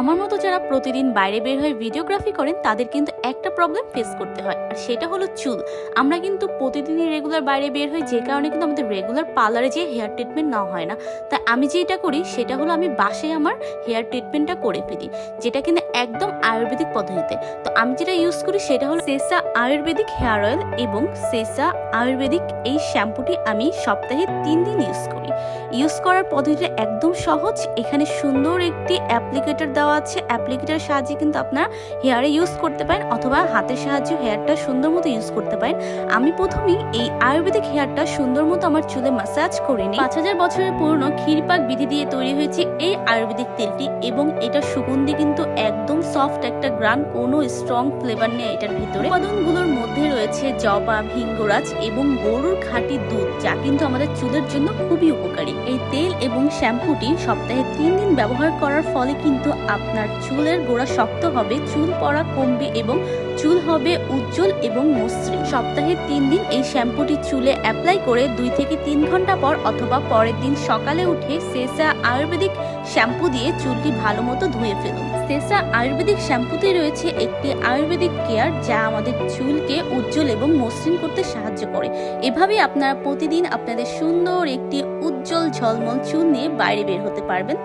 আমার মতো যারা প্রতিদিন বাইরে বের হয়ে ভিডিওগ্রাফি করেন, তাদের কিন্তু একটা প্রবলেম ফেস করতে হয়, আর সেটা হলো চুল। আমরা কিন্তু প্রতিদিনই রেগুলার বাইরে বের হই, যে কারণে কিন্তু আমাদের রেগুলার পার্লারে যে হেয়ার ট্রিটমেন্ট না হয় না। তাই আমি যেটা করি, সেটা হলো আমি বাসে আমার হেয়ার ট্রিটমেন্টটা করে ফেলি, যেটা কিন্তু একদম আয়ুর্বেদিক পদ্ধতিতে। তো আমি যেটা ইউজ করি সেটা হলো সেসা আয়ুর্বেদিক হেয়ার অয়েল এবং সেসা আয়ুর্বেদিক এই শ্যাম্পুটি আমি সপ্তাহে তিন দিন ইউজ করি। ইউজ করার পদ্ধতিটা একদম সহজ। এখানে সুন্দর একটি অ্যাপ্লিকেটর দেওয়া আছে। অ্যাপ্লিকেটার সাহায্যে কিন্তু আপনারা হেয়ারে ইউজ করতে পারেন অথবা হাতের সাহায্যে হেয়ারটা সুন্দর মতো ইউজ করতে পারেন। আমি প্রথমেই এই আয়ুর্বেদিক হেয়ারটা সুন্দর মতো আমার চুলে ম্যাসাজ করে নিই। পাঁচ হাজার বছরের পুরনো ক্ষীরপাক বিধি দিয়ে তৈরি হয়েছে এই আয়ুর্বেদিক তেলটি এবং এটা সুগন্ধি কিন্তু একদম সফট একটা গ্রান, কোনো স্ট্রং ফ্লেভার নেই এটার ভিতরে। উপাদানগুলোর মধ্যে রয়েছে জবা, ভিঙ্গরাজ এবং গরুর খাঁটি দুধ, যা কিন্তু আমাদের চুলের জন্য খুবই উপকারী। এই তেল এবং শ্যাম্পুটি সপ্তাহে তিন দিন ব্যবহার করার ফলে কিন্তু আপনার চুলের গোড়া শক্ত হবে, চুল পড়া কমবে এবং চুল হবে উজ্জ্বল এবং মসৃণ। সপ্তাহে তিন দিন এই শ্যাম্পুটি চুলে অ্যাপ্লাই করে দুই থেকে তিন ঘণ্টা পর অথবা পরের দিন সকালে উঠে সেসা আয়ুর্বেদিক শ্যাম্পু দিয়ে চুলটি ভালো মতো ধুয়ে ফেলুন। সেসা আয়ুর্বেদিক শ্যাম্পুতে রয়েছে একটি আয়ুর্বেদিক কেয়ার যা আমাদের চুলকে উজ্জ্বল এবং মসৃণ করতে সাহায্য করে। এভাবে আপনারা প্রতিদিন আপনাদের সুন্দর একটি উজ্জ্বল ঝলমল চুল নিয়ে বাইরে বের হতে পারবেন।